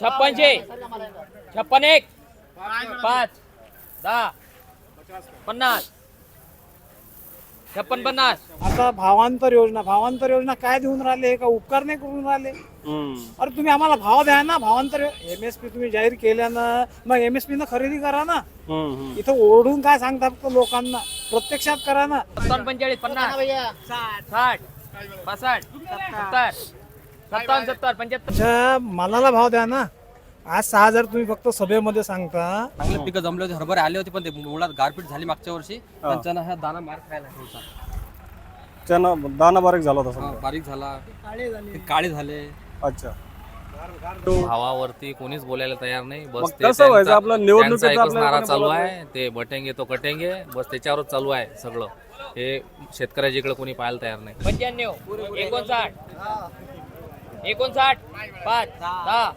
छप्पनशे. छप्पन एक. पाच. दहा. पन्नास. छप्पन पन्नास. आता भावांतर योजना भावांतर योजना काय देऊन राहिले? का उपकार नाही करून राहिले? अरे तुम्ही आम्हाला भाव द्या ना भावांतर एम एस पी तुम्ही जाहीर केल्यानं मग एम एस पी न खरेदी करा ना. इथं ओरडून काय सांगता फक्त लोकांना? प्रत्यक्षात करा ना. सत्तावन्न पंचेचाळीस पन्नास. साठ. पासष्ट. सत्तर. सत्तावन्न सत्तर पंच्याहत्तर. अच्छा मालाला भाव द्या ना. आज सहा हजार तुम्ही फक्त सभेमध्ये सांगता. चांगले पिकं जमले होते हरभरे आले होते पण ते मुळात गारपीट झाली मागच्या वर्षी. त्यांच्यानं हा दाना मार खायला थोडसा त्यानं दाना बारीक झाला होता हा, समजा बारीक झाला. ते काळे झाले. अच्छा. भावावरती कोणीच बोलायला तयार नाही. बस मग ते कसं त्यांचा- व्हायचं? आपलं निवडणुकीचं त्यांचा एकच आपल्याला नारा कोणी चालू आहे. ते बटेंगे तो कटेंगे बस त्याच्यावरच चालू आहे सगळं. हे शेतकऱ्याच्या इकडे कोणी पाहायला तयार नाही. पंच्याण्णव एकोणसाठ. एकोणसाठ पाच दहा.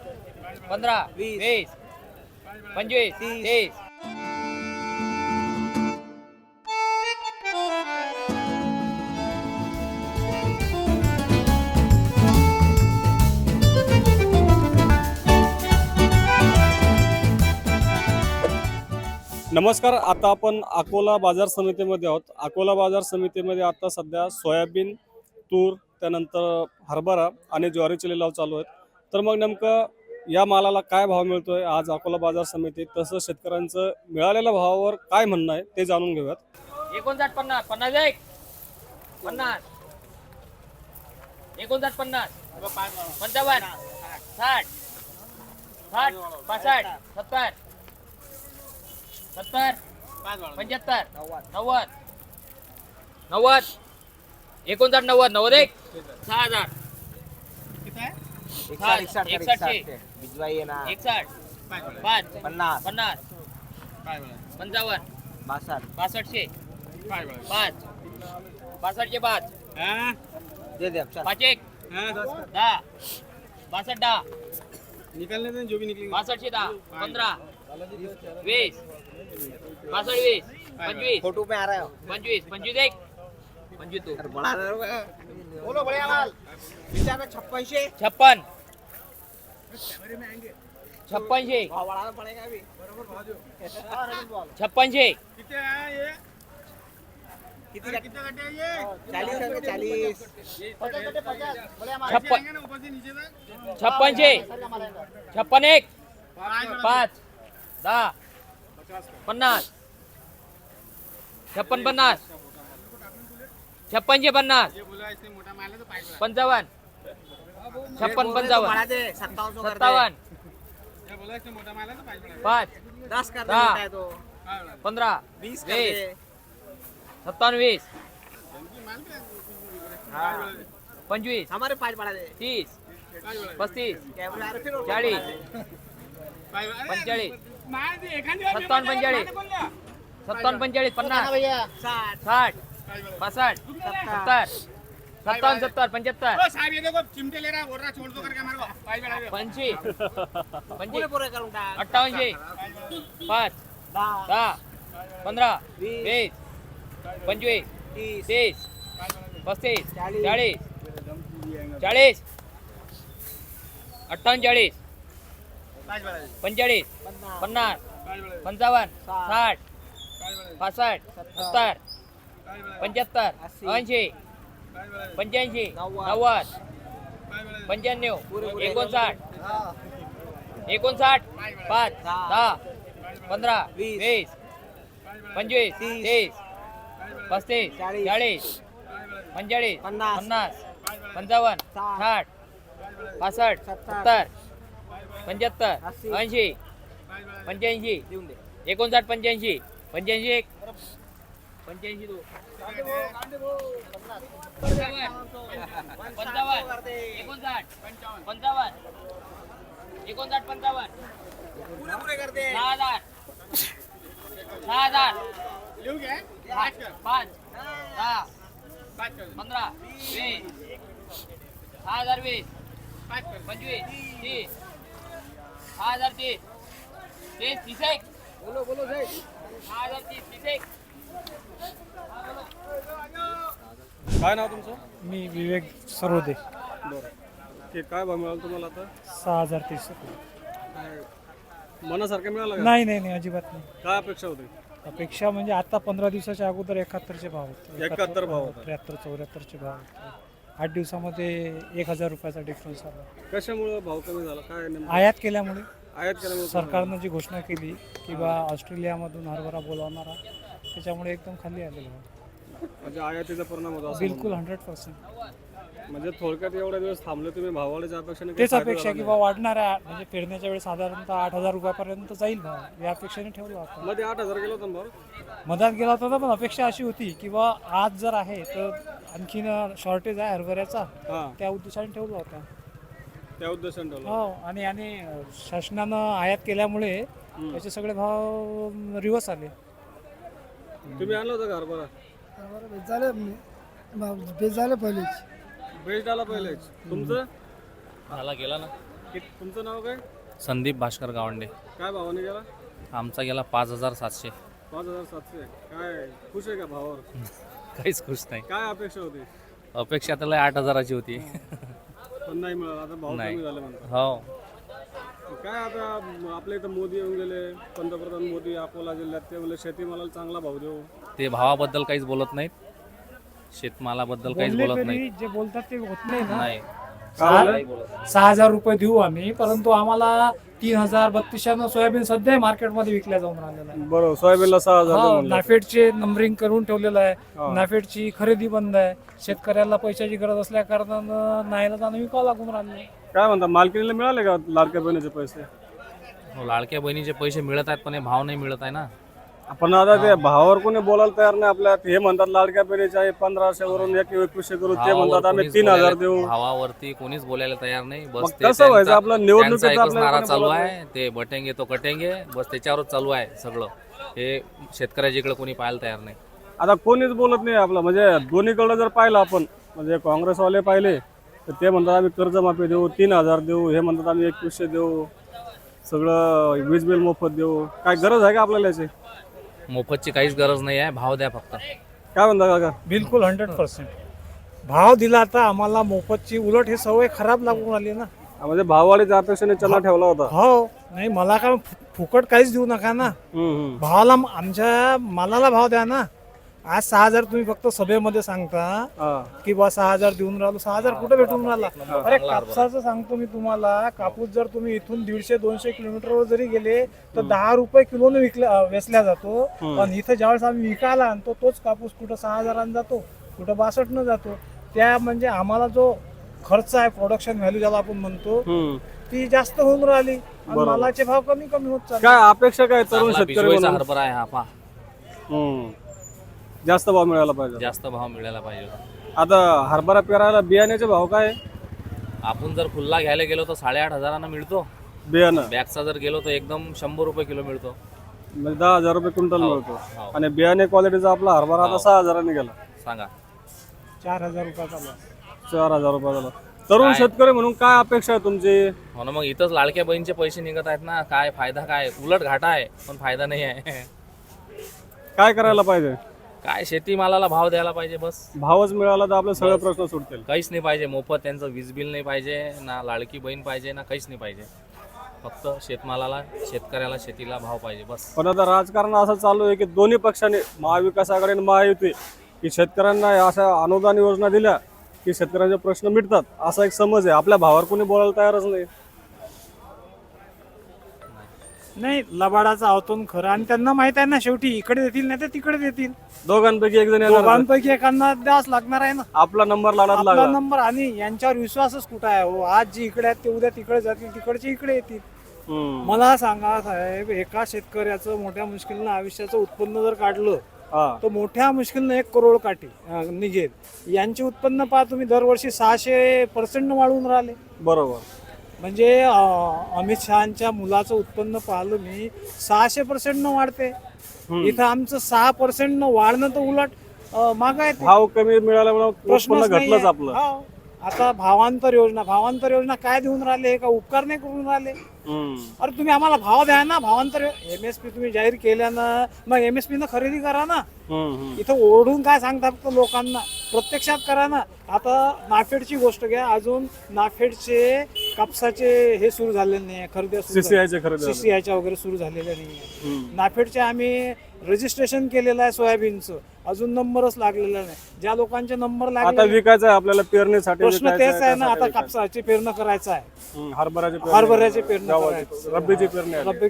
पंधरा वीस. पंचवीस तीस. नमस्कार आता आपण अकोला बाजार समितीमध्ये आहोत. अकोला बाजार समितीमध्ये आता सध्या सोयाबीन तूर त्यानंतर हरभरा आणि ज्वारीचे लिलाव चालू आहेत. तर मग नेमकं या मालाला काय भाव मिळतोय? आज अकोला बाजार समितीत तसं शेतकऱ्यांचं मिळालेल्या भावावर काय म्हणणं आहे ते जाणून घेऊयात. एकोणसाठ पन्नास पन्नास एक. पन्नास. एकोणसाठ पन्नास. पंचावन्न. साठ. साठ पासष्ट सत्तर. सत्तर. पंच्याहत्तर. नव्वद. नव्वद. एकोणसाठ नव्वद नव्वद एक? सहा हजार. एकसाठ पाच पन्नास. पन्नास. पंचावन्न. बासष्टशे. पाच. बासष्टशे पाच. दे पाच एक. दहा. बासष्ट दहा. बासष्टशे दहा. पंधरा. वीस. बासष्ट वीस. पंचवीस. फोटो पे आ रहा है। पंचवीस. पंचवीस एक. पंचवीस दो बड़ा बोलो बढ़िया माल विचार में छप्पन से छप्पन छप्पनशे भाव बढ़ाना पड़ेगा अभी छप्पनशे कितनी चालीस है चालीस छप्पन छप्पनशे पन्नास पंचावन्न. छप्पन पंचावन्न. कर सत्तावन्न पाच. दस कर दे। बेटा तो. पंधरा. कर वीस. दे सत्तावन्न वीस. पंचवीस. हमारे पाँच बढ़ा दे. तीस. पस्तीस. कैमरा फिर दे। पंचेचाळीस. सत्तावन्न पंचेचाळीस. सत्तावन्न पंचेचाळीस पन्नास. साठ. साठ. पासष्ट सत्तर सत्तावन्न सत्तर पंच्याहत्तर. पंचवीस. पूरे पंचवीस पूरे करूँ टाक. अठ्ठावनशे पाच. दहा. दहा. पंधरा. वीस. वीस. पंचवीस. तीस. तीस. पस्तीस. चाळीस. चाळीस. चाळीस. अठ्ठावन्न चाळीस. पंचेचाळीस. पन्नास. पन्नास. पंचावन्न. साठ. पासष्ट. सत्तर. पंच्याहत्तर. ऐंशी पंच्याऐंशी नव्वद. पंच्याण्णव एकोणसाठ एकोणसाठ पाच दहा. पंधरा वीस. वीस पंचवीस तीस. तीस पस्तीस चाळीस. चाळीस पंचेचाळीस पन्नास. पंचावन्न साठ. पासष्ट सत्तर. पंच्याहत्तर. ऐंशी पंच्याऐंशी एकोणसाठ पंच्याऐंशी पंच्याऐंशी एक पंच्याऐंशी दो. पंचावन्न. पंचावन्न. एकोणसाठ पंचावन्न. एकोणसाठ पंचावन्न पूरे पूरे कर दे सहा हजार. सहा हजार पाच. पाच. दहा. पंधरा. वीस. सहा हजार वीस. पंचवीस. तीस. सहा हजार तीस. तीस तीस एक. बोलो बोलो जय सहा हजार तीस तीस एक. काय नाव तुमचं? मी विवेक सरोदे. बरं. ते काय भाव मिळाला तुम्हाला आता? सहा हजार तीस मनासारखं मिळालं का? नाही नाही नाही अजिबात नाही. काय अपेक्षा होती? अपेक्षा म्हणजे आता पंधरा दिवसाच्या अगोदर एकाहत्तरचे भाव होते. 71 भाव होते. त्र्याहत्तर चौऱ्याहत्तरचे भाव होते. आठ दिवसामध्ये एक हजार रुपयाचा डिफरन्स आला. कशामुळे भाव कमी झाला? काय नेमकं? आयात केल्यामुळे. आयात केल्यामुळे सरकारनं जी घोषणा केली की बा ऑस्ट्रेलियामधून हरभरा बोलावणारा त्याच्यामुळे एकदम खाली आलेला म्हणजे आयातीचा परिणाम होता असं बिलकुल हंड्रेड पर्सेंट. म्हणजे थोडक्यात एवढ्या दिवस थांबले तुम्ही भाववाढीच्या अपेक्षेने काही तेच फायदा अपेक्षा झाला की बा वाढणाऱ्या म्हणजे पेरण्याच्या वेळेस साधारणतः आठ हजार रुपयापर्यंत जाईल भाव. या अपेक्षेने ठेवलो नाही. मध्ये आठ हजार गेलो होता ना भाव मधात गेला होता पण अपेक्षा अशी होती की बा आज जर आहे तर आणखीन शॉर्टेज आहे हरभऱ्याचा. हा. त्या उद्देशाने ठेवला होता. त्या उद्देशाने ठेवलं हो आणि आणि शासनानं आयात केल्यामुळे त्याचे सगळे भाव रिवर्स आले. तुम्ही आणलं होतं का हरभरा झालं पहिलेच. बेस्ट आला पहिलेच. तुमचं? मला गेला ना. कि- तुमचं नाव काय? संदीप भास्कर गावंडे. काय भावाने गेला? आमचा गेला पाच हजार सातशे. पाच हजार सातशे. काय खुश आहे का भावावर? काहीच खुश नाही. काय अपेक्षा होती? अपेक्षा त्याला आठ हजाराची होती. पण नाही मिळालं आता भाव नाही. कमी झाले म्हणतात. हो. काय आता आपल्या इथं मोदी येऊन गेले पंतप्रधान मोदी अकोला जिल्ह्यात ते बोलले शेतीमालाला चांगला भाव देऊ. ते भावाबद्दल काहीच बोलत नाहीत. शेतमालाबद्दल काहीच बोलले बोलत तरी नाहीत जे बोलतात ते होत नाही ना. नाही. सहा हजार रुपये देऊ आम्ही परंतु आम्हाला तीन हजार बत्तीसशे सोयाबीन सध्या मार्केटमध्ये विकल्या जाऊन राहिलेला आहे. बरोबर सोयाबीनला सहा हजार हो. नाफेडचे नंबरिंग करून ठेवलेलं हा. आहे नाफेडची खरेदी बंद आहे. शेतकऱ्याला पैशाची गरज असल्या कारणानं नाहीला जाणं विकावं लागून राहिले काय म्हणता मालकीनीला मिळाले का लाडक्या बहिणीचे पैसे? हो, लाडक्या बहिणीचे पैसे मिळत आहेत पण हे भाव नाही मिळत आहे ना. आपण आता ते भावावर कोणी बोलायला तयार नाही आपल्या हे म्हणतात लाडक्या आहे पंधराशे वरून एक एकवीसशे करू ते म्हणतात आम्ही तीन हजार देऊ. भावावरती कोणीच बोलायला तयार नाही. बस ते कसं व्हायचं? त्यांचा- आपलं निवडणुकीत त्यांचा एकच आपल्याला नारा कोणी चालू आहे. ते बटेंगे तो कटेंगे. बस त्याच्यावरच चालू आहे सगळं. हे शेतकऱ्याच्या इकडे कोणी पाहायला तयार नाही. आता कोणीच बोलत नाही आपलं. म्हणजे दोन्हीकडे जर पाहिलं आपण म्हणजे काँग्रेसवाले पाहिले तर ते म्हणतात आम्ही कर्जमाफी देऊ तीन हजार देऊ. हे म्हणतात आम्ही एकवीसशे देऊ. सगळं वीज बिल मोफत देऊ. काय गरज आहे का आपल्याला याची? मोफतची काहीच गरज नाही आहे. भाव द्या फक्त. काय म्हणता काका? बिलकुल हंड्रेड पर्सेंट भाव दिला तर आम्हाला मोफतची. उलट ही सवय खराब लागून आली ना. म्हणजे भाववाढीच्या अपेक्षेने चला ठेवला होता. हो. नाही मला काय फु- फुकट काहीच देऊ नका ना. हम्म, हम्म. भावाला आमच्या मालाला भाव द्या ना. आज सहा हजार तुम्ही फक्त सभेमध्ये सांगता हा. की बा सहा हजार देऊन राहिलो सहा हजार कुठे भेटून राहिला? अरे कापसाचं सांगतो मी तुम्हाला कापूस जर तुम्ही इथून दीडशे दोनशे किलोमीटरवर जरी गेले तर दहा रुपये किलोने विकल्या वेचल्या जातो. पण इथं ज्यावेळेस आम्ही विकायला आणतो तोच कापूस कुठं सहा हजारांना जातो कुठं बासष्टनं जातो. त्या म्हणजे आम्हाला जो खर्च आहे प्रोडक्शन व्हॅल्यू ज्याला आपण म्हणतो. ती जास्त होऊन राहिली. आणि मालाचे भाव कमी कमी होत चालले. काय अपेक्षा काय तरुण शेतकरी हरभरा आहे हा. जास्त भाव मिळाला पाहिजे. जास्त भाव मिळायला पाहिजे होता. आता हरभरा पेरायला बियाण्याचे भाव काय? आहे? आपण जर खुल्ला घ्यायला गेलो तर साडेआठ हजारांना मिळतो. बियाणं. बॅगचा जर गेलो तर एकदम शंभर रुपये किलो मिळतो. म्हणजे दहा हजार रुपये क्विंटल मिळतो. हो. आणि बियाणे क्वालिटीचा आपला हरभरा आता सहा हजारांनी गेला. सांगा. चार हजार रुपयाचा चार हजार रुपये झाला. तरुण शेतकरी म्हणून काय अपेक्षा आहे तुमची? हो ना मग इथंच लाडक्या बहिणीचे पैसे निघत आहेत ना. काय फायदा काय? उलट घाटा आहे पण फायदा नाही आहे. काय करायला पाहिजे? काय शेतीमालाला भाव द्यायला पाहिजे बस. भावच मिळाला तर आपले सगळे प्रश्न सुटतील. काहीच नाही पाहिजे मोफत त्यांचं वीज बिल नाही पाहिजे ना लाडकी बहीण पाहिजे ना काहीच नाही पाहिजे. फक्त शेतमालाला शेतकऱ्याला शेतीला भाव पाहिजे बस. पण आता राजकारण असं चालू आहे की दोन्ही पक्षांनी महाविकास आघाडी आणि महायुती की शेतकऱ्यांना अशा अनुदान योजना दिल्या की शेतकऱ्यांचे प्रश्न मिटतात. असा एक समज आहे. आपल्या भावावर कोणी बोलायला तयारच नाही. नाही लबाडाचा अवतून खरं. आणि त्यांना माहीत आहे ना शेवटी इकडे देतील नाही तर तिकडे देतील. दोघांपैकी एक जण येणार दोघांपैकी एकांना द्यास लागणार आहे ना. आपला नंबर लाडात आपला लागला. नंबर आणि यांच्यावर विश्वासच कुठं आहे? हो आज जी इकडे आहेत ते उद्या तिकडे जातील तिकडचे इकडे येतील. हम्म. मला सांगा साहेब एका शेतकऱ्याचं मोठ्या मुश्किलनं आयुष्याचं उत्पन्न जर काढलं हा. तर मोठ्या मुश्किलनं एक करोड काठी अं, निघेल. यांचे उत्पन्न पहा तुम्ही दरवर्षी सहाशे पर्सेंट वाढवून राहिले. बरोबर. म्हणजे अमित शहाच्या मुलाचं उत्पन्न पाहिलं मी सहाशे पर्सेंट न वाढते इथं आमचं सहा पर्सेंट न वाढणं तर उलट मागं आहे. भाव कमी उत्पन्न प्रश्नच घटलंच. आपलं. आता भावांतर योजना भावांतर योजना काय देऊन राहिले हे का उपकार नाही करून राहिले. अरे तुम्ही आम्हाला भाव द्या ना भावांतर एम एस पी तुम्ही जाहीर केल्यानं मग एम एस पी न खरेदी करा ना. इथं ओरडून काय सांगता फक्त लोकांना प्रत्यक्षात करा ना आता नाफेडची गोष्ट घ्या अजून नाफेडचे कापसाचे हे सुरू झालेले नाही खरेदी सीसीआयचे खरेदी. सीसीआयच्या वगैरे सुरू झालेल्या नाही हम्म. नाफेडचे आम्ही रजिस्ट्रेशन केलेलं आहे सोयाबीनचं अजून नंबरच लागलेला नाही ज्या लोकांचे नंबर आता लागले विकायचं आहे आपल्याला पेरणीसाठी प्रश्न विकायचं तेच आहे ना आता त्यासाठी कापसाची पेरणं करायचं आहे विकायचं. हम्म, पेरणी हरभऱ्याची पेरणी गव्हाची, करायची. रब्बीची पेरणी आहे. रब्बी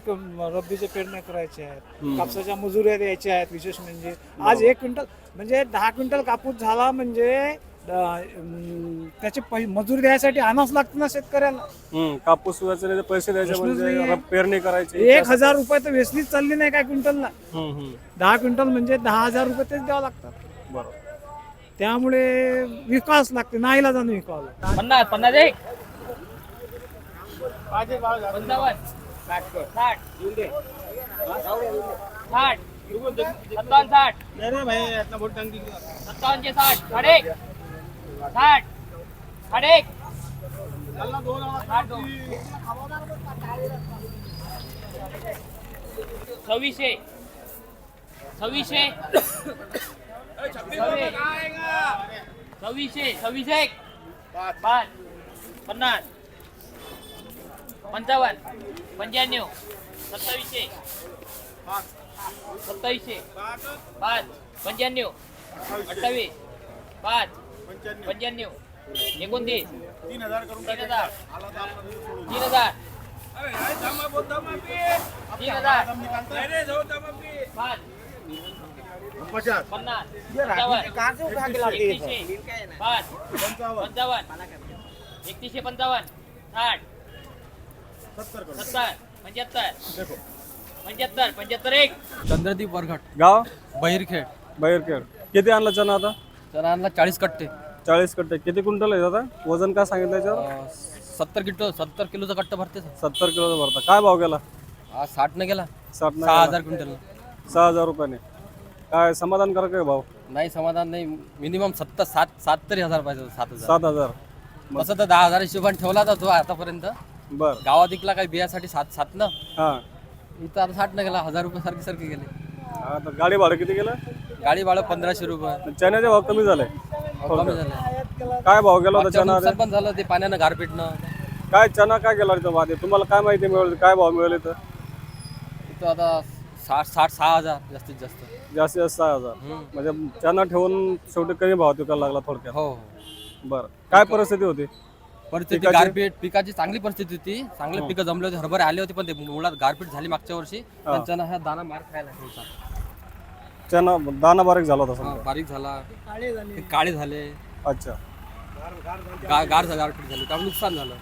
रब्बीचे पेरण्या करायचे आहेत कापसाच्या मजुऱ्या द्यायच्या आहेत विशेष म्हणजे आज एक क्विंटल म्हणजे दहा क्विंटल कापूस झाला म्हणजे त्याचे पै मजुरी द्यायसाठी आणावंच लागतं ना शेतकऱ्याला. हम्म, कापूस पैसे द्यायचे म्हणजे पेरणी करायची. एक हजार रुपये तर वेचणीच चालली नाही काय क्विंटलला. हम्म, हम्म. दहा क्विंटल म्हणजे दहा हजार रुपये तेच द्यावं लागतात. बरोबर. त्यामुळे विकास लागते नाहीला जाणं विकावं लागतं. पन्नास पन्नास एक. पंचावन्न. साठ. साठ. सत्तावन्न साठ. साठ. साडे एक. साठ साडे एक साठ दोन. सव्वीसशे सव्वीसशे सव्वीस. सव्वीसशे सव्वीस एक पाच पन्नास पंचावन्न पंच्याण्णव सत्तावीसशे सत्तावीसशे पाच पंच्याण्णव अठ्ठावीस पाच पंच्याण्णव. एकोणतीस. तीन हजार तीन हजार. तीन हजार. पाच. पन्नास. पंचावन्न. एकतीसशे. पाच. पंचावन्न. एकतीसशे पंचावन्न. साठ. सत्तर पंच्याहत्तर. पंच्याहत्तर. पंच्याहत्तर एक. चंद्रदीप वरघट. गाव? बहिरखेड. बाहेरखेड. किती आणला चना आता? तर आणला चाळीस कट्टे. चाळीस कट्टे. किती क्विंटल आहे दादा वजन काय सांगितलं याच्यावर? अं, सत्तर किलो सत्तर किलोचा कट्टा भरते सर. सत्तर किलोचा भरता. काय भाव गेला? आज साठ न गेला. साठ सहा हजार क्विंटल सहा हजार रुपयाने. काय समाधानकारक आहे भाव? नाही समाधान नाही. मिनिमम सत्तर सात सात तरी हजार पाहिजे होते, सात हजार. सात हजार. तसं तर दहा हजार हिशोबाने ठेवला जातो आतापर्यंत. बर. गावात इकला काही बियासाठी सात सात न. हा. इथं आता साठ न गेला हजार रुपये सारखे सारखे गेले. आता गाडी भाडं किती गेलं? गाडी भाडं पंधराशे रुपये. चण्याचे भाव कमी झाले. कमी झाले. काय भाव गेला होता चना नुकसान पण झालं ते पाण्यानं गारपीटनं. काय चना काय गेला इथं वादे तुम्हाला काय माहिती मिळेल? काय भाव मिळेल इथं? आता साठ साठ सहा हजार जास्तीत जास्त. जास्तीत जास्त सहा हजार. हम्म. म्हणजे चना ठेवून शेवटी कमी भाव विकायला लागला थोडक्यात. हो. हो बरं. काय परिस्थिती होती? परिस्थिती पिकाची? गारपीट पिकाची चांगली परिस्थिती होती. चांगले पिकं जमले होते हरभरे आले होते पण ते मुळात गारपीट झाली मागच्या वर्षी. त्यांच्यानं हा दाना मार खायला. चना दाना बारीक झाला होता हा, समजा. बारीक झाला. ते काळे झाले. अच्छा. गा- गार झाले गारपीट झाली. त्यामुळे नुकसान झालं.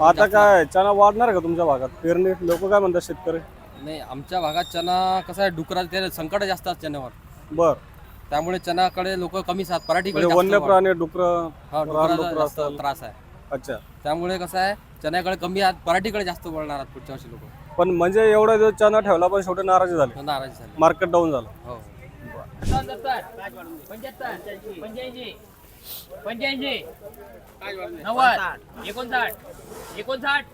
आता काय चना वाढणार आहे का तुमच्या भागात? पेरणी लोक काय म्हणतात शेतकरी? नाही आमच्या भागात चना कसं आहे डुकरा ते संकट जास्त असतात चण्यावर. बर. त्यामुळे चनाकडे लोक कमी साथ पराठीकडे म्हणजे वन्य प्राणी डुकर हा, डुकराचा जास्त. त्रास आहे. अच्छा. त्यामुळे कसं आहे चण्याकडे कमी आहेत पराठीकडे जास्त वळणार आहेत पुढच्या वर्षी लोक. पण म्हणजे एवढा दिवस चना ठेवला पण शेवटी नाराजी झाली. नाराज झाले. मार्केट डाऊन झालं. हो. पंच्याहत्तर पंच्याऐंशी पंच्याऐंशी नव्वद एकोणसाठ एकोणसाठ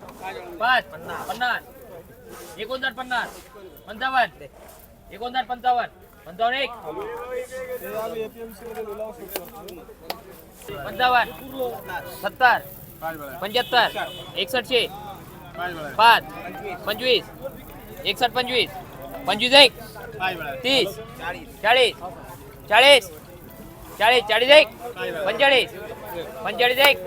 पाच पन्नास एकोणसाठ पन्नास पंचावन्न एकोणसाठ पंचावन्न पंचावन्न एक पंचावन्न सत्तर पंच्याहत्तर एकसष्टशे पाच पंचवीस एकसष्ट पंचवीस पंचवीस एक तीस चाळीस चाळीस चाळीस चाळीस एक पंचेचाळीस पंचेचाळीस एक.